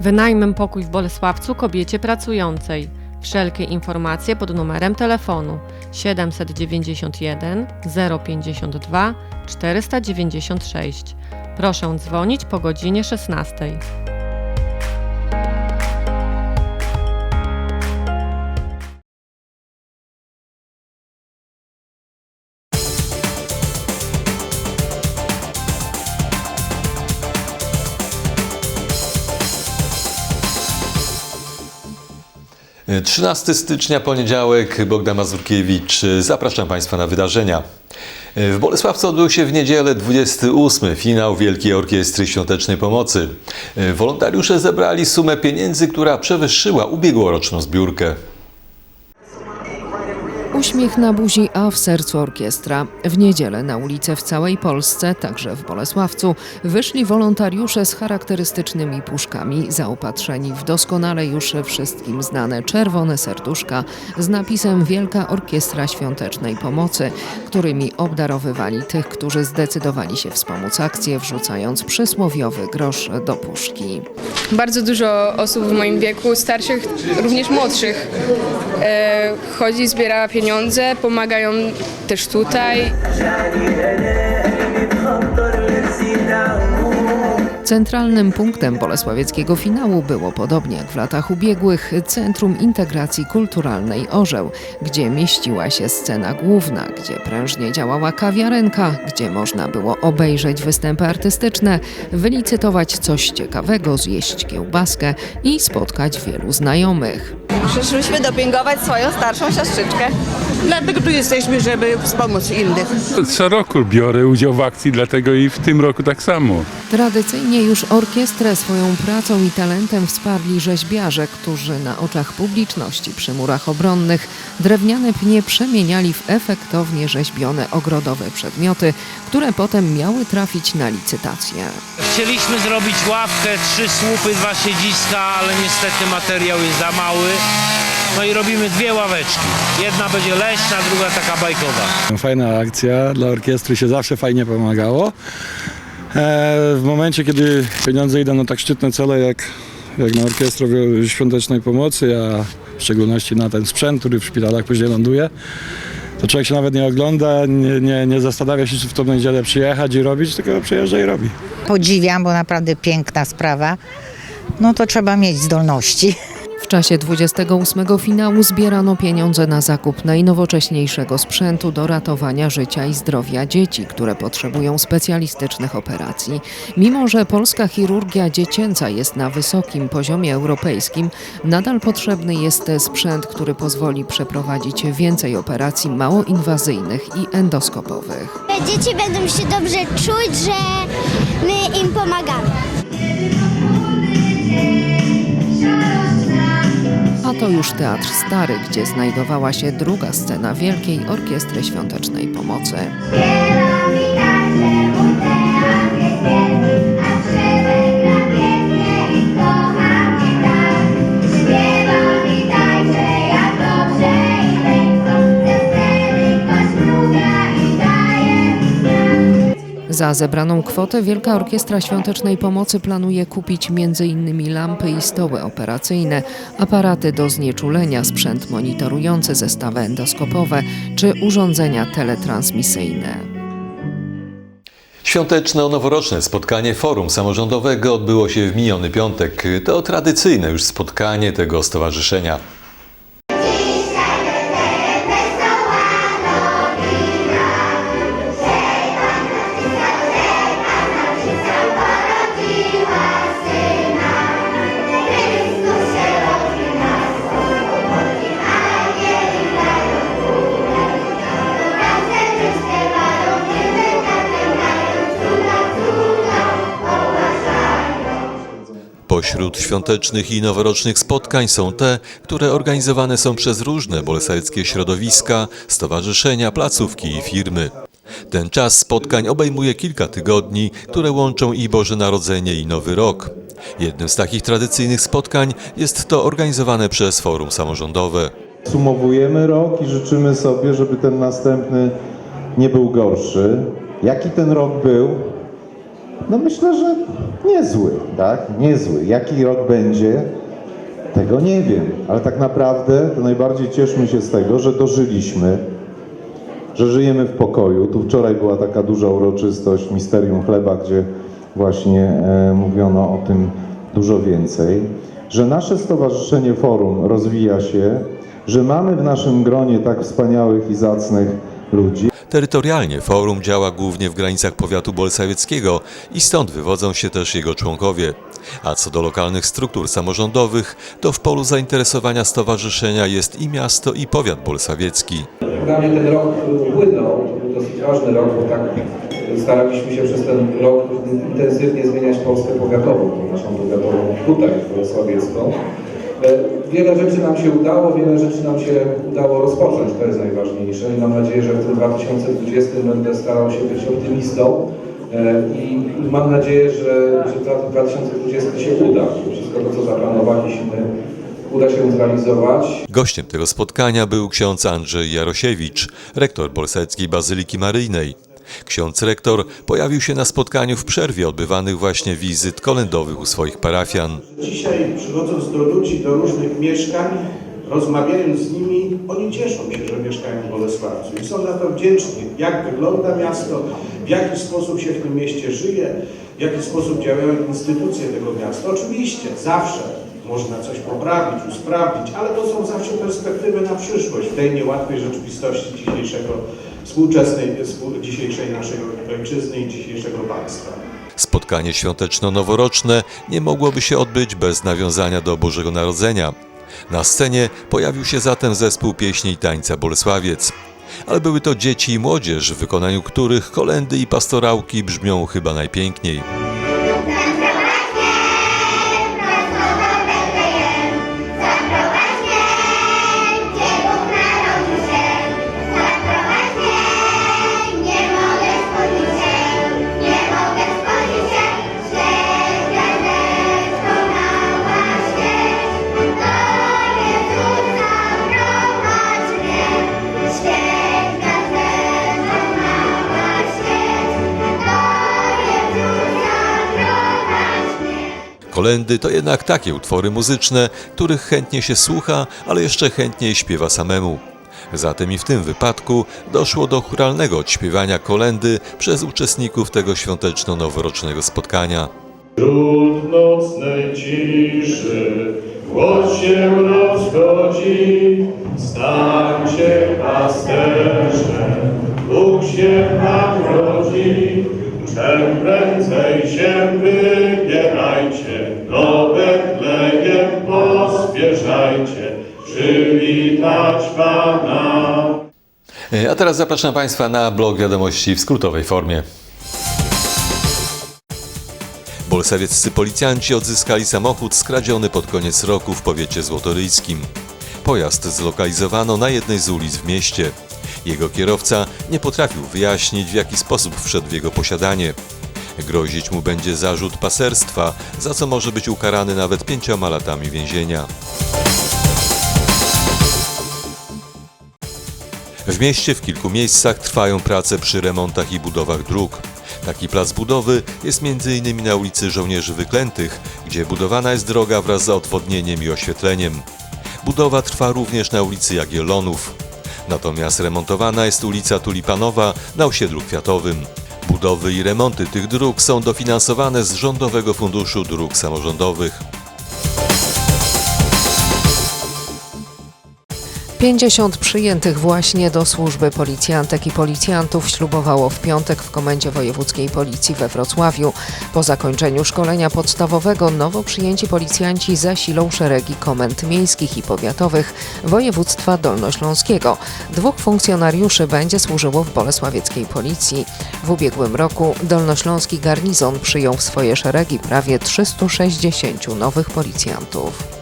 Wynajmę pokój w Bolesławcu kobiecie pracującej. Wszelkie informacje pod numerem telefonu 791 052 496. Proszę dzwonić po godzinie 16. 13 stycznia, poniedziałek, Bogdan Mazurkiewicz. Zapraszam Państwa na wydarzenia. W Bolesławcu odbył się w niedzielę 28. finał Wielkiej Orkiestry Świątecznej Pomocy. Wolontariusze zebrali sumę pieniędzy, która przewyższyła ubiegłoroczną zbiórkę. Uśmiech na buzi, a w sercu orkiestra. W niedzielę na ulice w całej Polsce, także w Bolesławcu, wyszli wolontariusze z charakterystycznymi puszkami, zaopatrzeni w doskonale już wszystkim znane czerwone serduszka z napisem Wielka Orkiestra Świątecznej Pomocy, którymi obdarowywali tych, którzy zdecydowali się wspomóc akcję, wrzucając przysłowiowy grosz do puszki. Bardzo dużo osób w moim wieku, starszych, również młodszych, e, chodzi, zbiera pieniądze, pomagają też tutaj. Centralnym punktem bolesławieckiego finału było, podobnie jak w latach ubiegłych, Centrum Integracji Kulturalnej Orzeł, gdzie mieściła się scena główna, gdzie prężnie działała kawiarenka, gdzie można było obejrzeć występy artystyczne, wylicytować coś ciekawego, zjeść kiełbaskę i spotkać wielu znajomych. Przyszłyśmy dopingować swoją starszą siostrzyczkę. Dlatego tu jesteśmy, żeby wspomóc innych. Co roku biorę udział w akcji, dlatego i w tym roku tak samo. Tradycyjnie już orkiestrę swoją pracą i talentem wsparli rzeźbiarze, którzy na oczach publiczności przy murach obronnych drewniane pnie przemieniali w efektownie rzeźbione ogrodowe przedmioty, które potem miały trafić na licytację. Chcieliśmy zrobić ławkę, trzy słupy, dwa siedziska, ale niestety materiał jest za mały. No i robimy dwie ławeczki. Jedna będzie leśna, druga taka bajkowa. Fajna akcja, dla orkiestry się zawsze fajnie pomagało. E, w momencie, kiedy pieniądze idą na tak szczytne cele jak, jak na orkiestrę świątecznej pomocy, a w szczególności na ten sprzęt, który w szpitalach później ląduje, to człowiek się nawet nie ogląda, nie, nie, nie zastanawia się, czy w tą niedzielę przyjechać i robić, tylko przyjeżdża i robi. Podziwiam, bo naprawdę piękna sprawa. No to trzeba mieć zdolności. W czasie 28 finału zbierano pieniądze na zakup najnowocześniejszego sprzętu do ratowania życia i zdrowia dzieci, które potrzebują specjalistycznych operacji. Mimo, że polska chirurgia dziecięca jest na wysokim poziomie europejskim, nadal potrzebny jest sprzęt, który pozwoli przeprowadzić więcej operacji małoinwazyjnych i endoskopowych. Dzieci będą się dobrze czuć, że my im pomagamy. A to już Teatr Stary, gdzie znajdowała się druga scena Wielkiej Orkiestry Świątecznej Pomocy. Za zebraną kwotę Wielka Orkiestra Świątecznej Pomocy planuje kupić m.in. lampy i stoły operacyjne, aparaty do znieczulenia, sprzęt monitorujący zestawy endoskopowe czy urządzenia teletransmisyjne. Świąteczno-noworoczne spotkanie Forum Samorządowego odbyło się w miniony piątek. To tradycyjne już spotkanie tego stowarzyszenia. Pośród świątecznych i noworocznych spotkań są te, które organizowane są przez różne bolesławickie środowiska, stowarzyszenia, placówki i firmy. Ten czas spotkań obejmuje kilka tygodni, które łączą i Boże Narodzenie i Nowy Rok. Jednym z takich tradycyjnych spotkań jest to organizowane przez Forum Samorządowe. Sumowujemy rok i życzymy sobie, żeby ten następny nie był gorszy. Jaki ten rok był? No myślę, że niezły, tak? Niezły. Jaki rok będzie, tego nie wiem, ale tak naprawdę to najbardziej cieszmy się z tego, że dożyliśmy, że żyjemy w pokoju. Tu wczoraj była taka duża uroczystość Misterium Chleba, gdzie właśnie e, mówiono o tym dużo więcej, że nasze stowarzyszenie Forum rozwija się, że mamy w naszym gronie tak wspaniałych i zacnych ludzi. Terytorialnie forum działa głównie w granicach powiatu bolsawieckiego i stąd wywodzą się też jego członkowie. A co do lokalnych struktur samorządowych, to w polu zainteresowania stowarzyszenia jest i miasto, i powiat bolsawiecki. Dla mnie ten rok upłynął, to był dosyć ważny rok, bo tak staraliśmy się przez ten rok intensywnie zmieniać Polskę powiatową, naszą powiatową tutaj, bolesławiecką. E, Wiele rzeczy nam się udało, wiele rzeczy nam się udało rozpocząć, to jest najważniejsze i mam nadzieję, że w tym 2020 będę starał się być optymistą e, i mam nadzieję, że, że 2020 się uda, wszystko to, co zaplanowaliśmy, uda się zrealizować. Gościem tego spotkania był ksiądz Andrzej Jarosiewicz, rektor Bolseckiej Bazyliki Maryjnej. Ksiądz rektor pojawił się na spotkaniu w przerwie odbywanych właśnie wizyt kolędowych u swoich parafian. Dzisiaj przychodząc do ludzi, do różnych mieszkań, rozmawiając z nimi, oni cieszą się, że mieszkają w Bolesławcu i są za to wdzięczni, jak wygląda miasto, w jaki sposób się w tym mieście żyje, w jaki sposób działają instytucje tego miasta. Oczywiście zawsze można coś poprawić, usprawnić, ale to są zawsze perspektywy na przyszłość w tej niełatwej rzeczywistości dzisiejszego, współczesnej, współ- dzisiejszej naszej ojczyzny i dzisiejszego państwa. Spotkanie świąteczno-noworoczne nie mogłoby się odbyć bez nawiązania do Bożego Narodzenia. Na scenie pojawił się zatem zespół pieśni i tańca Bolesławiec. Ale były to dzieci i młodzież, w wykonaniu których kolendy i pastorałki brzmią chyba najpiękniej. Kolendy to jednak takie utwory muzyczne, których chętnie się słucha, ale jeszcze chętniej śpiewa samemu. Zatem i w tym wypadku doszło do churalnego odśpiewania kolendy przez uczestników tego świąteczno-noworocznego spotkania. Wśród nocnej ciszy głos się rozchodzi, stańcie pasterze, Bóg się nam Czem prędzej się wybierajcie, do Betlejem pospieszajcie, przywitać Pana. A teraz zapraszam Państwa na blog wiadomości w skrótowej formie. Bolsawieccy policjanci odzyskali samochód skradziony pod koniec roku w powiecie złotoryjskim. Pojazd zlokalizowano na jednej z ulic w mieście. Jego kierowca nie potrafił wyjaśnić, w jaki sposób wszedł w jego posiadanie. Grozić mu będzie zarzut paserstwa, za co może być ukarany nawet pięcioma latami więzienia. W mieście w kilku miejscach trwają prace przy remontach i budowach dróg. Taki plac budowy jest m.in. na ulicy Żołnierzy Wyklętych, gdzie budowana jest droga wraz z odwodnieniem i oświetleniem. Budowa trwa również na ulicy Jagiellonów. Natomiast remontowana jest ulica Tulipanowa na osiedlu Kwiatowym. Budowy i remonty tych dróg są dofinansowane z Rządowego Funduszu Dróg Samorządowych. 50 przyjętych właśnie do służby policjantek i policjantów ślubowało w piątek w Komendzie Wojewódzkiej Policji we Wrocławiu. Po zakończeniu szkolenia podstawowego nowo przyjęci policjanci zasilą szeregi komend miejskich i powiatowych województwa dolnośląskiego. Dwóch funkcjonariuszy będzie służyło w Bolesławieckiej Policji. W ubiegłym roku dolnośląski garnizon przyjął w swoje szeregi prawie 360 nowych policjantów.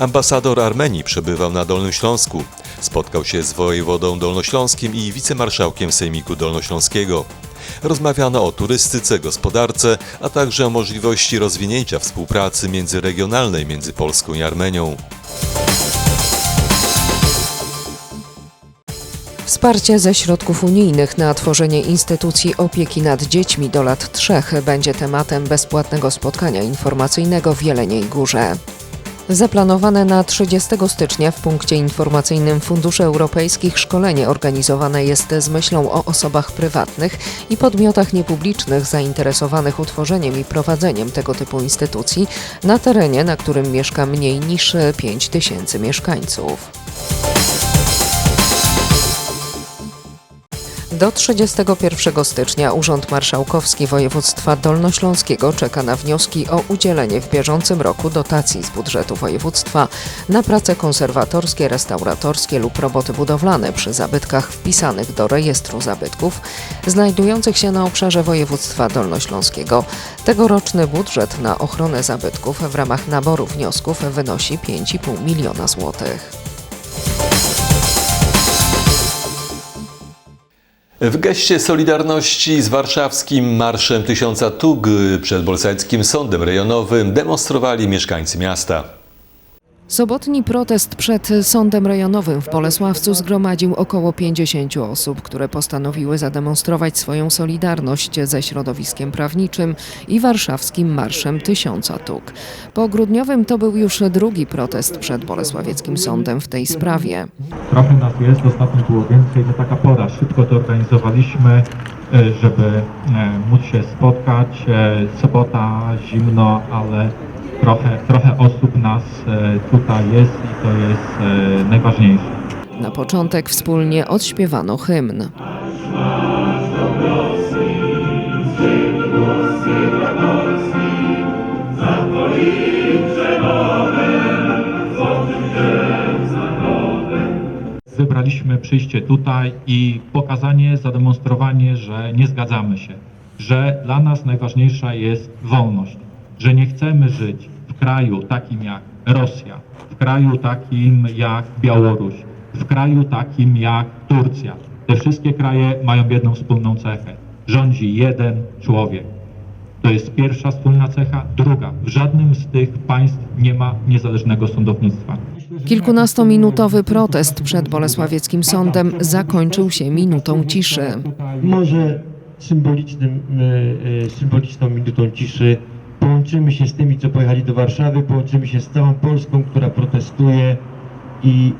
Ambasador Armenii przebywał na Dolnym Śląsku. Spotkał się z wojewodą dolnośląskim i wicemarszałkiem Sejmiku Dolnośląskiego. Rozmawiano o turystyce, gospodarce, a także o możliwości rozwinięcia współpracy międzyregionalnej między Polską i Armenią. Wsparcie ze środków unijnych na tworzenie instytucji opieki nad dziećmi do lat trzech będzie tematem bezpłatnego spotkania informacyjnego w Jeleniej Górze. Zaplanowane na 30 stycznia w punkcie informacyjnym Funduszy Europejskich szkolenie organizowane jest z myślą o osobach prywatnych i podmiotach niepublicznych zainteresowanych utworzeniem i prowadzeniem tego typu instytucji na terenie, na którym mieszka mniej niż 5 tysięcy mieszkańców. Do 31 stycznia Urząd Marszałkowski Województwa Dolnośląskiego czeka na wnioski o udzielenie w bieżącym roku dotacji z budżetu województwa na prace konserwatorskie, restauratorskie lub roboty budowlane przy zabytkach wpisanych do rejestru zabytków znajdujących się na obszarze województwa dolnośląskiego. Tegoroczny budżet na ochronę zabytków w ramach naboru wniosków wynosi 5,5 miliona złotych. W geście solidarności z warszawskim Marszem Tysiąca Tug przed Bolsajskim Sądem Rejonowym demonstrowali mieszkańcy miasta. Sobotni protest przed Sądem Rejonowym w Bolesławcu zgromadził około 50 osób, które postanowiły zademonstrować swoją solidarność ze środowiskiem prawniczym i warszawskim Marszem Tysiąca Tuk. Po grudniowym to był już drugi protest przed Bolesławieckim Sądem w tej sprawie. Trochę nas jest, ostatnio było więcej, no taka pora. Szybko to organizowaliśmy, żeby e, móc się spotkać. E, Sobota, zimno, ale trochę, trochę osób nas e, tutaj jest i to jest najważniejsze. Na początek wspólnie odśpiewano hymn. Wybraliśmy przyjście tutaj i pokazanie, zademonstrowanie, że nie zgadzamy się, że dla nas najważniejsza jest wolność, że nie chcemy żyć w kraju takim jak Rosja, w kraju takim jak Białoruś, w kraju takim jak Turcja. Te wszystkie kraje mają jedną wspólną cechę. Rządzi jeden człowiek. To jest pierwsza wspólna cecha. Druga, w żadnym z tych państw nie ma niezależnego sądownictwa. Kilkunastominutowy protest przed Bolesławieckim Sądem zakończył się minutą ciszy. Może symbolicznym, e, e, symboliczną minutą ciszy połączymy się z tymi, co pojechali do Warszawy, połączymy się z całą Polską, która protestuje i,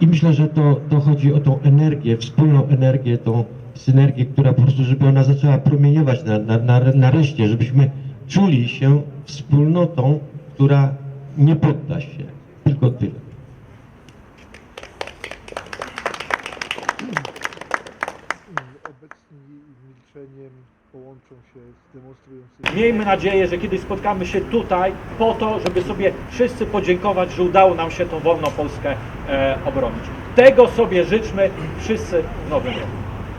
i myślę, że to, to chodzi o tą energię, wspólną energię, tą synergię, która po prostu, żeby ona zaczęła promieniować na, na, na, nareszcie, żebyśmy czuli się wspólnotą, która nie podda się. Tylko tyle. Miejmy nadzieję, że kiedyś spotkamy się tutaj po to, żeby sobie wszyscy podziękować, że udało nam się tą wolną Polskę e, obronić. Tego sobie życzmy wszyscy w nowym roku.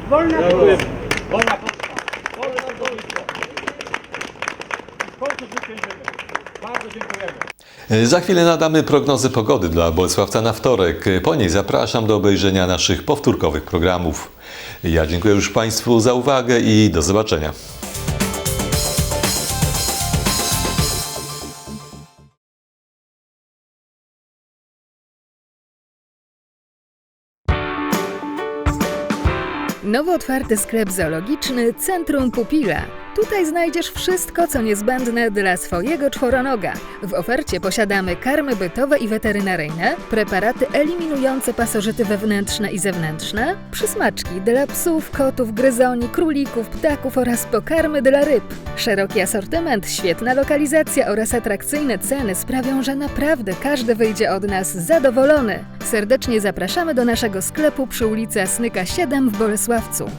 Wolna Polska! Wolna Polska! Wolne środowisko! W końcu zwyciężymy. Bardzo dziękujemy. Za chwilę nadamy prognozy pogody dla Bolesławca na wtorek. Po niej zapraszam do obejrzenia naszych powtórkowych programów. Ja dziękuję już Państwu za uwagę i do zobaczenia. Nowo otwarty sklep zoologiczny Centrum Pupila. Tutaj znajdziesz wszystko, co niezbędne dla swojego czworonoga. W ofercie posiadamy karmy bytowe i weterynaryjne, preparaty eliminujące pasożyty wewnętrzne i zewnętrzne, przysmaczki dla psów, kotów, gryzoni, królików, ptaków oraz pokarmy dla ryb. Szeroki asortyment, świetna lokalizacja oraz atrakcyjne ceny sprawią, że naprawdę każdy wyjdzie od nas zadowolony. Serdecznie zapraszamy do naszego sklepu przy ulicy Asnyka 7 w Bolesławcu.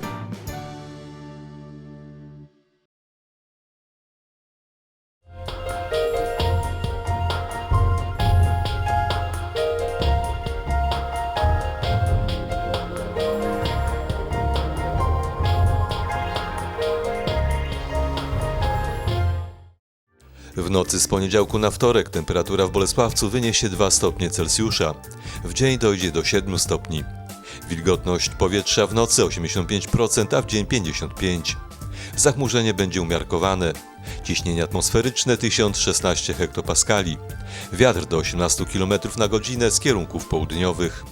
W nocy z poniedziałku na wtorek temperatura w Bolesławcu wyniesie 2 stopnie Celsjusza. W dzień dojdzie do 7 stopni. Wilgotność powietrza w nocy 85%, a w dzień 55%. Zachmurzenie będzie umiarkowane. Ciśnienie atmosferyczne 1016 hektopaskali. Wiatr do 18 km na godzinę z kierunków południowych.